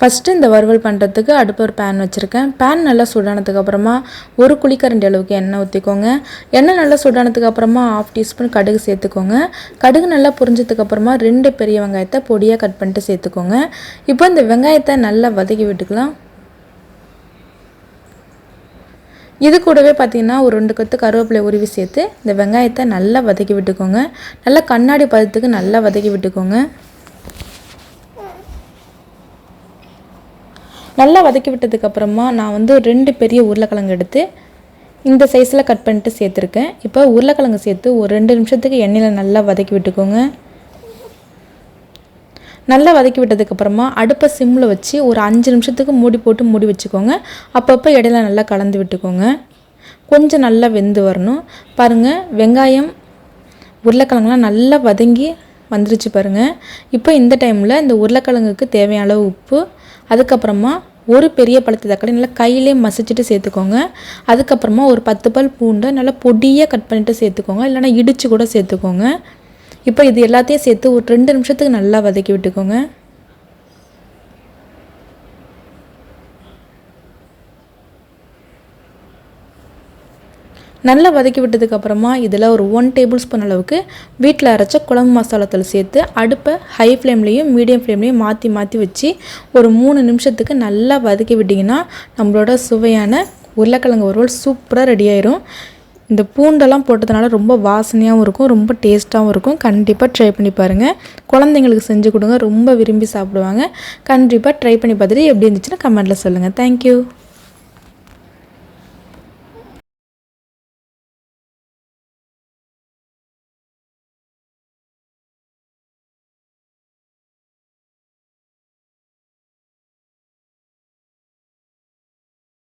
First இந்த வறுவல் பண்ணுறதுக்கு அடுப்பு ஒரு பேன் வச்சுருக்கேன். பேன் நல்லா சுடானதுக்கப்புறமா ஒரு குழிக்கரண்டி அளவுக்கு எண்ணெய் ஊற்றிக்கோங்க எண்ணெய் நல்லா சுடானதுக்கப்புறமா ஆஃப் டீஸ்பூன் கடுகு சேர்த்துக்கோங்க. கடுகு நல்லா புரிஞ்சதுக்கு அப்புறமா ரெண்டு பெரிய வெங்காயத்தை பொடியாக கட் பண்ணிட்டு சேர்த்துக்கோங்க. இப்போ இந்த வெங்காயத்தை நல்லா வதக்கி விட்டுக்கலாம். இது கூடவே பார்த்தீங்கன்னா ஒரு ரெண்டு கொத்து கருவேப்பிலை உருவி சேர்த்து இந்த வெங்காயத்தை நல்லா வதக்கி விட்டுக்கோங்க. நல்லா கண்ணாடி பதத்துக்கு நல்லா வதக்கி விட்டுக்கோங்க. நல்லா வதக்கி விட்டதுக்கப்புறமா நான் வந்து ரெண்டு பெரிய உருளைக்கிழங்கு எடுத்து இந்த சைஸில் கட் பண்ணிட்டு சேர்த்துருக்கேன். இப்போ உருளைக்கிழங்கு சேர்த்து ஒரு ரெண்டு நிமிஷத்துக்கு எண்ணெயில் நல்லா வதக்கி விட்டுக்கோங்க. நல்லா வதக்கி விட்டதுக்கப்புறமா அடுப்பை சிம்மில் வச்சு ஒரு அஞ்சு நிமிஷத்துக்கு மூடி போட்டு மூடி வச்சுக்கோங்க. அப்பப்போ இடையில நல்லா கலந்து விட்டுக்கோங்க. கொஞ்சம் நல்லா வெந்து வரணும். பாருங்கள் வெங்காயம் உருளைக்கிழங்குலாம் நல்லா வதங்கி வந்துருச்சு பாருங்கள் இப்போ இந்த டைமில் இந்த உருளைக்கிழங்குக்கு தேவையான அளவு உப்பு அதுக்கப்புறமா ஒரு பெரிய பழுத்த தக்காளி நல்லா கையிலே மசிச்சுட்டு சேர்த்துக்கோங்க. அதுக்கப்புறமா ஒரு பத்து பல் பூண்டை நல்லா பொடியாக கட் பண்ணிவிட்டு சேர்த்துக்கோங்க. இல்லைனா இடித்து கூட சேர்த்துக்கோங்க. இப்போ இது எல்லாத்தையும் சேர்த்து ஒரு ரெண்டு நிமிஷத்துக்கு நல்லா வதக்கி விட்டுக்கோங்க. நல்லா வதக்கி விட்டதுக்கப்புறமா இதில் ஒரு ஒன் டேபிள் ஸ்பூன் அளவுக்கு வீட்டில் அரைச்ச குழம்பு மசாலாத்தில் சேர்த்து அடுப்பை ஹை ஃப்ளேம்லேயும் மீடியம் ஃப்ளேம்லேயும் மாற்றி மாற்றி வச்சு ஒரு மூணு நிமிஷத்துக்கு நல்லா வதக்கி விட்டிங்கன்னா நம்மளோட சுவையான உருளைக்கிழங்கு வறுவல் சூப்பராக ரெடி ஆயிரும். இந்த பூண்டெல்லாம் போட்டதுனால ரொம்ப வாசனையாகவும் இருக்கும் ரொம்ப டேஸ்ட்டாகவும் இருக்கும். கண்டிப்பாக ட்ரை பண்ணி பாருங்கள் குழந்தைங்களுக்கு செஞ்சு கொடுங்க ரொம்ப விரும்பி சாப்பிடுவாங்க. கண்டிப்பாக ட்ரை பண்ணி பார்த்துட்டு எப்படி இருந்துச்சுன்னா கமெண்ட்டில் சொல்லுங்கள் தேங்க்யூ